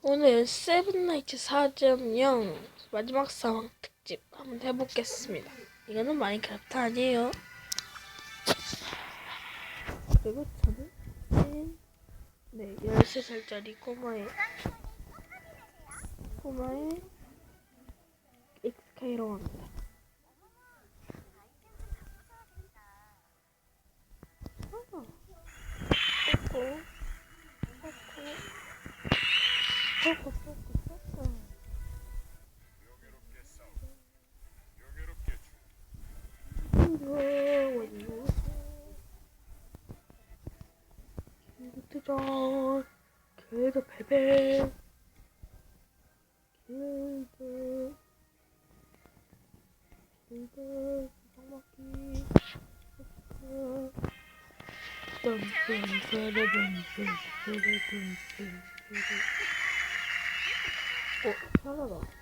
오늘 세븐나이츠 4.0 마지막 상황 특집 한번 해보겠습니다. 이거는 마인크래프트 아니에요. 그리고 저는 네 13살짜리 꼬마의 꼬마의 합니다. 어. 꼬꼬 꼬꼬 베베 길드 수정먹기 어, 편하다.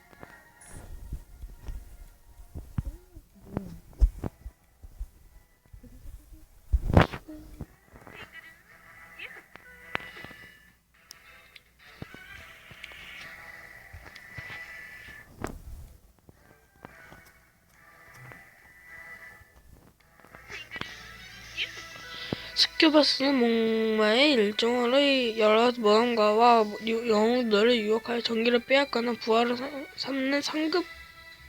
스큐버스는 목마의 일종으로 여러 모험가와 유- 영웅들을 유혹하여 전기를 빼앗거나 부하로 삼- 삼는 상급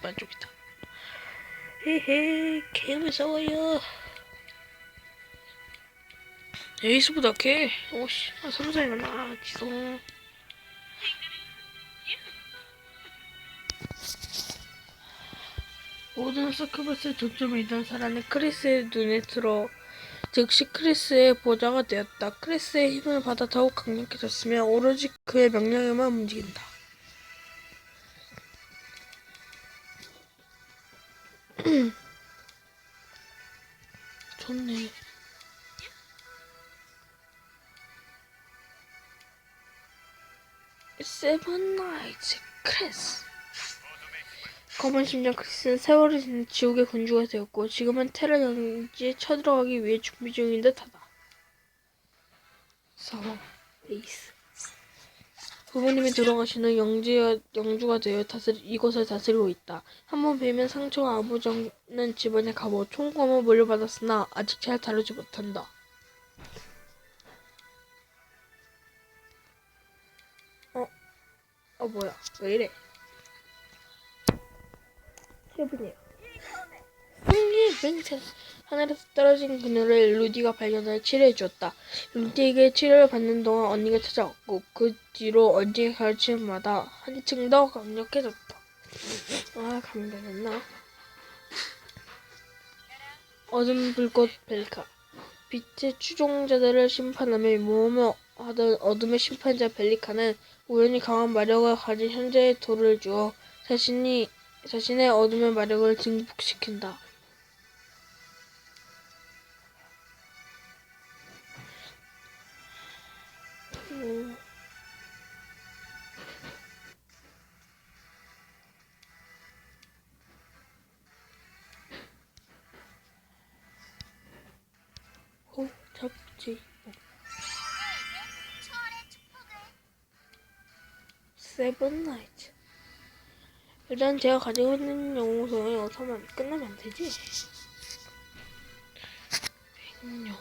만족이다. 헤헤, 개 무서워요. 에이스보다 개. 오씨, 아, 삼성이구나. 아, 지성. 모든 스큐버스의 조점이 있던 사람은 크리스의 눈에 들어 즉시 크리스의 보좌가 되었다. 크리스의 힘을 받아 더욱 강력해졌으며 오로지 그의 명령에만 움직인다. 좋네. 세븐 나이츠 크리스 검은 심장 크리스는 세월이 지난 지옥의 군주가 되었고 지금은 테러 영지에 쳐들어가기 위해 준비 중인 듯하다. 사망 에이스 부모님이 돌아가신 후 영지가, 영주가 되어 다스리, 이곳을 다스리고 있다. 한 번 뵈면 상처가 아부정는 집안에 가보 총검을 물려받았으나 아직 잘 다루지 못한다. 어? 어 뭐야 왜 이래 세븐이야 승리의 맹세 하늘에서 떨어진 그녀를 루디가 발견하여 치료해 주었다. 루디에게 치료를 받는 동안 언니가 찾아왔고 그 뒤로 언니가 가르침마다 한층 더 강력해졌다. 아 감기됐나? 어둠 불꽃 벨카 빛의 추종자들을 심판하며 모험을 하던 어둠의 심판자 벨리카는 우연히 강한 마력을 가진 현재의 돌을 주어 자신이 자신의 어둠의 마력을 증폭시킨다. 호 세븐 나이트 일단 제가 가지고 있는 영웅성에 어서만 끝나면 되지 백룡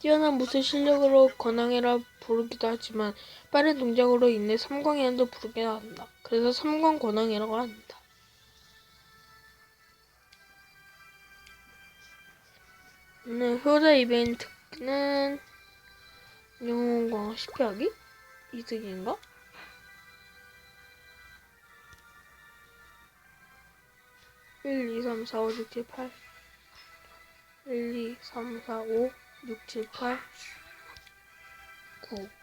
뛰어난 무술 실력으로 권항이라 부르기도 하지만 빠른 동작으로 인해 삼광이라도 부르기도 한다. 그래서 삼광 권항이라고 한다. 오늘 효자 이벤트는 영웅광 10회하기? 이득인가? 일, 이, 삼, 사, 오, 육, 칠, 팔. 1, 2, 3, 4, 5, 6, 7, 8, 9.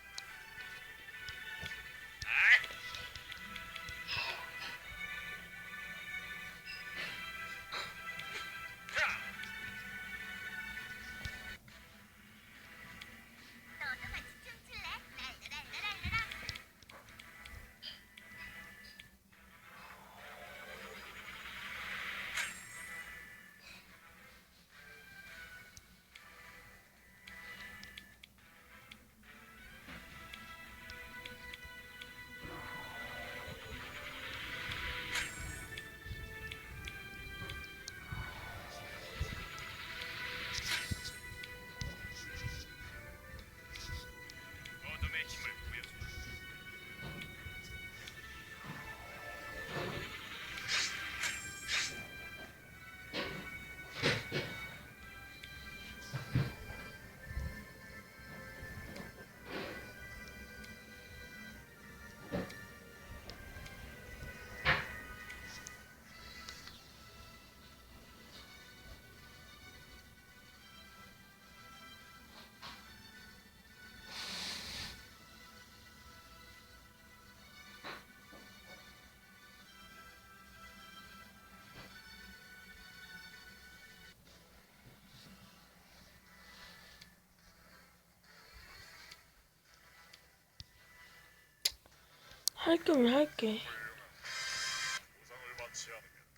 할 거면 할게.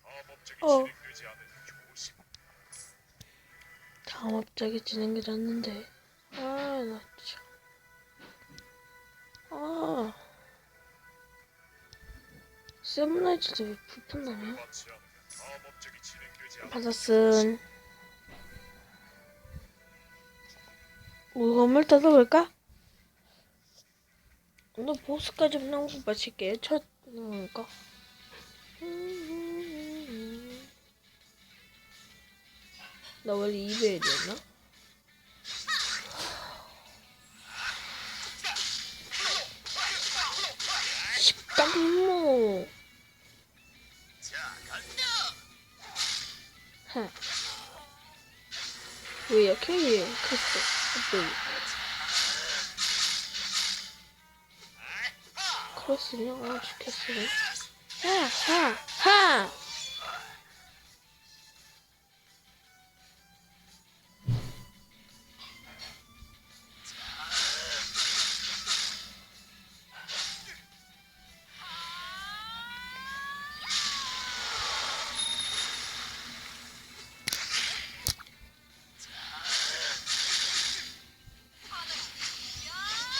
다음 업적이 어. 다음 업적이 진행되었는데. 아, 나 진짜. 아. 세븐나이츠도 왜 불편하냐? 받았음. 우리 건물 뜯어볼까? 오늘 보스까지 없는 거 마칠게. 첫, 그러니까. 나 원래 2배율이었나? 십감모. 하. 왜 이렇게 크었어? 갑 자기. 크로스냐? 아, 시켰으네. 하, 하, 하!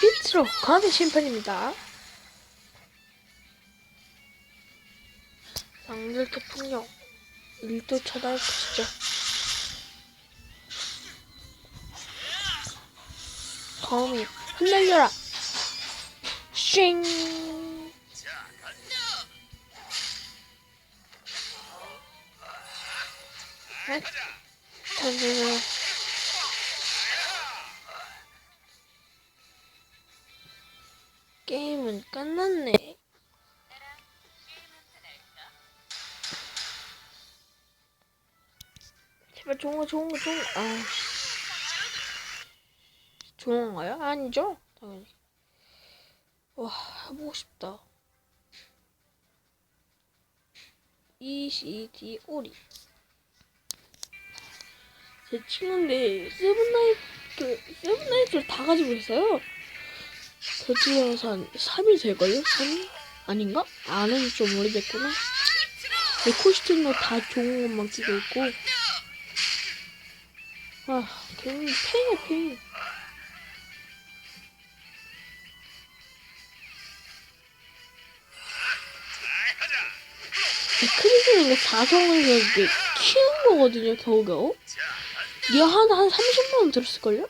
빛으로 거대 심판입니다. 상들 태풍령 1도 차단할 것이죠. 다음이 흩날려라. 쉥. 아, 던지는 게임은 끝났네. 좋은 거 좋은 거 좋은 거. 아. 좋은 거요? 아니죠? 당연히. 와 해보고 싶다. ECD 오리. 제 친구인데 세븐나이트 세븐나이트를 다 가지고 있어요. 그 중에서 한 3일 될걸요? 3일? 아닌가? 아는 좀 오래됐구나. 에코시스템도 다 좋은 것만 끼고 있고. 아, 걔는 팽이야, 팽이. 크리스는 사성을 이렇게 키운 거거든요, 겨우겨우. 얘 하나 한 30만원 들었을걸요?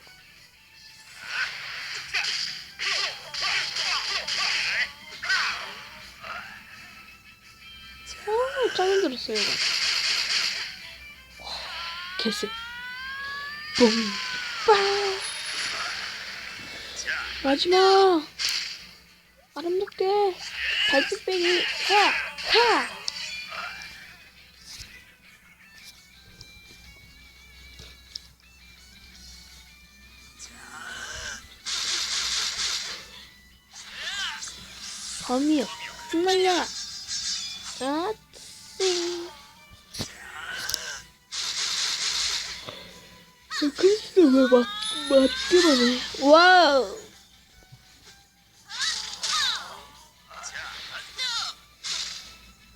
아, 짱 들었어요, 이거. 와, 개쎄. 뿡, 빵. 마지막. 아름답게. 달빛뱅이, 하, 하. 범이요. 흩날려라. 아, 저 크리스도 왜 막, 맞기만 해. 와우.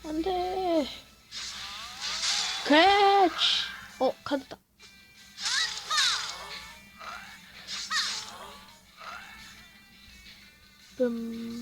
안 돼. 캐치. 어, 카드다. 음.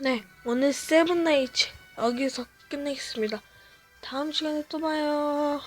네, 오늘 세븐나이츠 여기서 끝내겠습니다. 다음 시간에 또 봐요.